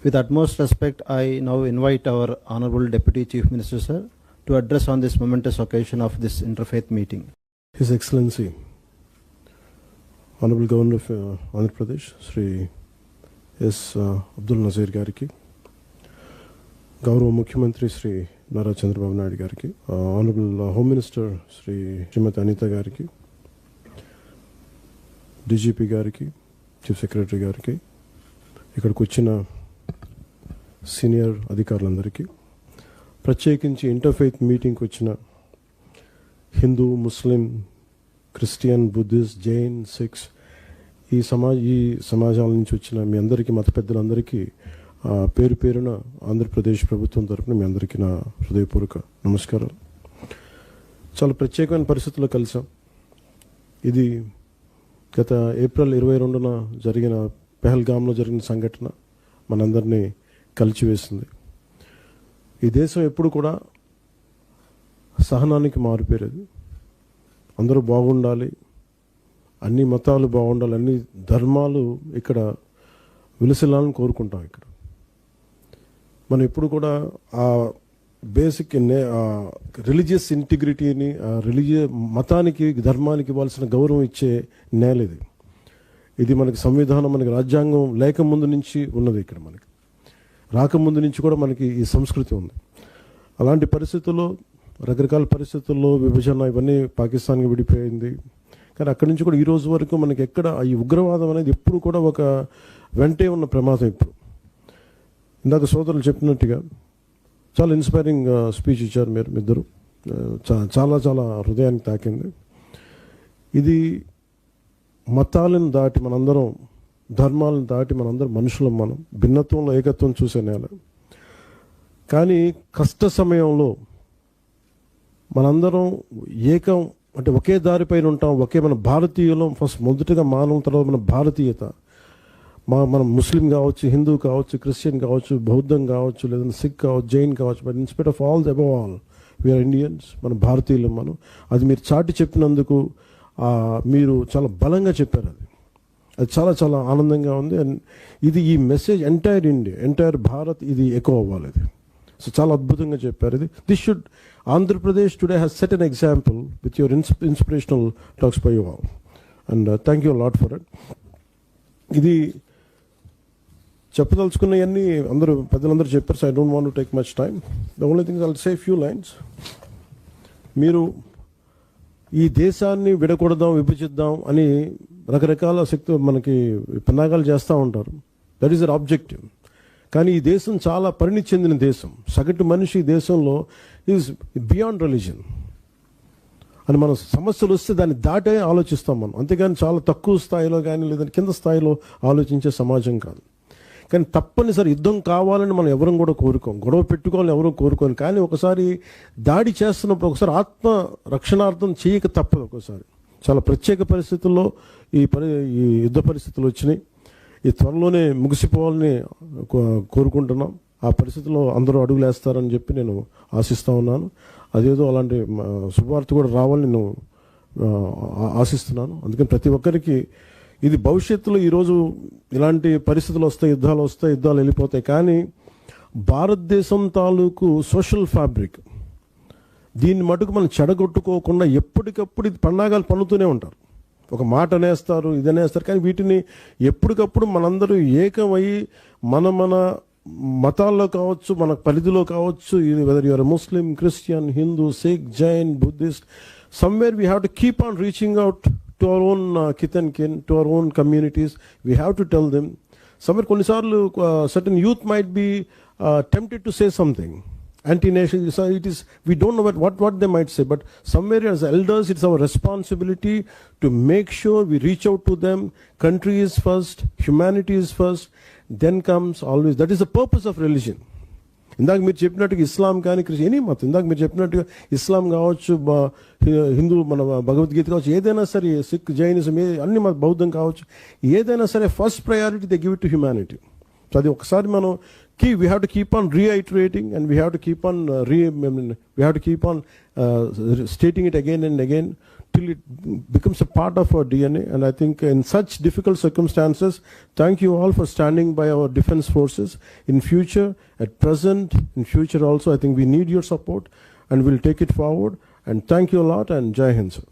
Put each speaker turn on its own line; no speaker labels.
With utmost respect, I now invite our Honorable Deputy Chief Minister, sir, to address on this momentous occasion of this interfaith meeting.
His Excellency, Honorable Governor of uh, Andhra Pradesh, Shri S Abdul Nazeer గారికి గౌరవ ముఖ్యమంత్రి శ్రీ నారా చంద్రబాబు నాయుడు గారికి honourable home minister Shri Shrimati Anitha గారికి DGP గారికి chief secretary గారికి ఇక్కడికి వచ్చిన senior అధికారులందరికీ. ప్రత్యేకించి ఇంటర్ఫెయిత్ మీటింగ్కి వచ్చిన Hindu Muslim Christian Buddhist Jain Sikhs ఈ సమాజ ఈ సమాజాల నుంచి వచ్చిన మీ అందరికీ మత పెద్దలందరికీ ఆ, పేరు పేరున ఆంధ్రప్రదేశ్ ప్రభుత్వం తరపున మీ అందరికీ నా హృదయపూర్వక నమస్కారాలు. చాలా ప్రత్యేకమైన పరిస్థితుల్లో కలిసాం. ఇది గత ఏప్రిల్ ఇరవై రెండున జరిగిన పెహల్గామ్లో జరిగిన సంఘటన. మనందరినీ కలిచివేసింది ఈ దేశం ఎప్పుడు కూడా సహనానికి మారిపోయేది అందరూ బాగుండాలి. అన్ని మతాలు బాగుండాలి. అన్ని ధర్మాలు ఇక్కడ విలసిల్లాలని కోరుకుంటాం ఇక్కడ. మనం ఎప్పుడు కూడా ఆ బేసిక్ రిలీజియస్ ఇంటిగ్రిటీని ఆ రిలీజియ మతానికి ధర్మానికి ఇవ్వాల్సిన గౌరవం ఇచ్చే నేల ఇది. ఇది మనకి సంవిధానం మనకి రాజ్యాంగం లేక ముందు నుంచి ఉన్నది ఇక్కడ మనకి. రాకముందు నుంచి కూడా మనకి ఈ సంస్కృతి ఉంది. అలాంటి పరిస్థితుల్లో రకరకాల పరిస్థితుల్లో విభజన ఇవన్నీ పాకిస్తాన్కి విడిపోయింది. కానీ అక్కడి నుంచి కూడా ఈ రోజు వరకు మనకి ఎక్కడ ఈ ఉగ్రవాదం అనేది ఎప్పుడు కూడా ఒక వెంటే ఉన్న ప్రమాదం ఇప్పుడు. ఇందాక సోదరులు చెప్పినట్టుగా చాలా ఇన్స్పైరింగ్ స్పీచ్ ఇచ్చారు మీరు ఇద్దరు చాలా చాలా హృదయానికి తాకింది. ఇది మతాలను దాటి మనందరం ధర్మాలను దాటి మనందరం మనుషులం మనం భిన్నత్వంలో ఏకత్వం చూసే నేల. కానీ కష్ట సమయంలో మనందరం ఏకం అంటే ఒకే దారిపైన ఉంటాం ఒకే మన భారతీయులం ఫస్ట్ మొదటగా మానవ తర్వాత మన భారతీయత. మా మనం ముస్లిం కావచ్చు హిందూ కావచ్చు క్రిస్టియన్ కావచ్చు బౌద్ధం కావచ్చు లేదంటే సిక్ కావచ్చు జైన్ కావచ్చు but in spite of all the above all we are Indians మన భారతీయులు మనం. అది మీరు చాటి చెప్పినందుకు మీరు చాలా బలంగా చెప్పారు అది. అది చాలా చాలా ఆనందంగా ఉంది. అండ్ ఇది ఈ message entire India entire Bharat ఇది ఎక్కువ అవ్వాలి ఇది సో చాలా అద్భుతంగా చెప్పారు ఇది. This should Andhra Pradesh today has set an example with your ins inspirational talks by you all and thank you lot for it ఇది చెప్పదలుచుకున్నవన్నీ అందరూ పెద్దలందరూ చెప్పారు so I don't want take much time the only thing all say few lines మీరు ఈ దేశాన్ని విడకూడదాం విభజిద్దాం అని రకరకాల శక్తి మనకి పిన్నాగాలు చేస్తూ ఉంటారు. దట్ ఈస్ అర్ ఆబ్జెక్టివ్ కానీ ఈ దేశం చాలా పరిణితి చెందిన దేశం. సగటు మనిషి ఈ దేశంలో ఈజ్ బియాండ్ రిలీజన్ అని మనం సమస్యలు వస్తే దాన్ని దాటే ఆలోచిస్తాం మనం. అంతేగాని చాలా తక్కువ స్థాయిలో కానీ లేదంటే కింద స్థాయిలో ఆలోచించే సమాజం కాదు. కానీ తప్పనిసరి యుద్ధం కావాలని మనం ఎవరం కూడా కోరుకోం. గొడవ పెట్టుకోవాలని ఎవరూ కోరుకోను కానీ ఒకసారి దాడి చేస్తున్నప్పుడు ఒకసారి ఆత్మ రక్షణార్థం చేయక తప్పదు ఒకసారి. చాలా ప్రత్యేక పరిస్థితుల్లో ఈ పరి ఈ యుద్ధ పరిస్థితులు వచ్చినాయి. ఈ త్వరలోనే ముగిసిపోవాలని కో- కోరుకుంటున్నాం. ఆ పరిస్థితిలో అందరూ అడుగులేస్తారని చెప్పి నేను ఆశిస్తూ ఉన్నాను. అదేదో అలాంటి శుభవార్త కూడా రావాలని నేను ఆ, ఆశిస్తున్నాను. అందుకని ప్రతి ఒక్కరికి ఇది భవిష్యత్తులో ఈరోజు ఇలాంటి పరిస్థితులు వస్తాయి యుద్ధాలు వస్తాయి యుద్ధాలు వెళ్ళిపోతాయి. కానీ భారతదేశం తాలూకు సోషల్ ఫ్యాబ్రిక్ దీన్ని మటుకు మనం చెడగొట్టుకోకుండా ఎప్పటికప్పుడు ఇది పన్నాగాలు పన్నుతూనే ఉంటారు. ఒక మాట అనేస్తారు ఇది అనేస్తారు కానీ వీటిని ఎప్పటికప్పుడు మనందరూ ఏకమై మన మన మతాల్లో కావచ్చు మన పరిధిలో కావచ్చు ఇది whether your Muslim Christian Hindu Sikh Jain Buddhist somewhere we have to keep on reaching out to our own kith and kin to our own communities we have to tell them somewhere కొన్నిసార్లు certain youth might be tempted to say something anti-nation. So it is we don't know what, what what they might say, but somewhere as elders, it's our responsibility to make sure we reach out to them. Country is first, humanity is first, then comes always. That is the purpose of religion. ఇందాక మీరు చెప్పినట్టుగా ఇస్లాం కానీ Christian any మతం ఇందాక మీరు చెప్పినట్టుగా ఇస్లాం కావచ్చు బ- హి- హిందూ మన భగవద్గీత కావచ్చు ఏదైనా సరే సిక్ జైనిజం ఏ అన్ని మన బౌద్ధం కావచ్చు ఏదైనా సరే first priority they give it to humanity so అది ఒకసారి మనం key, we have to keep on reiterating and we have to keep on uh, re, I mean, we have to keep on uh, stating it again and again till it becomes a part of our DNA. And I think in such difficult circumstances, thank you all for standing by our defense forces. In future, at present, in future also, I think we need your support and we'll take it forward. And thank you a lot and Jai Hind, sir.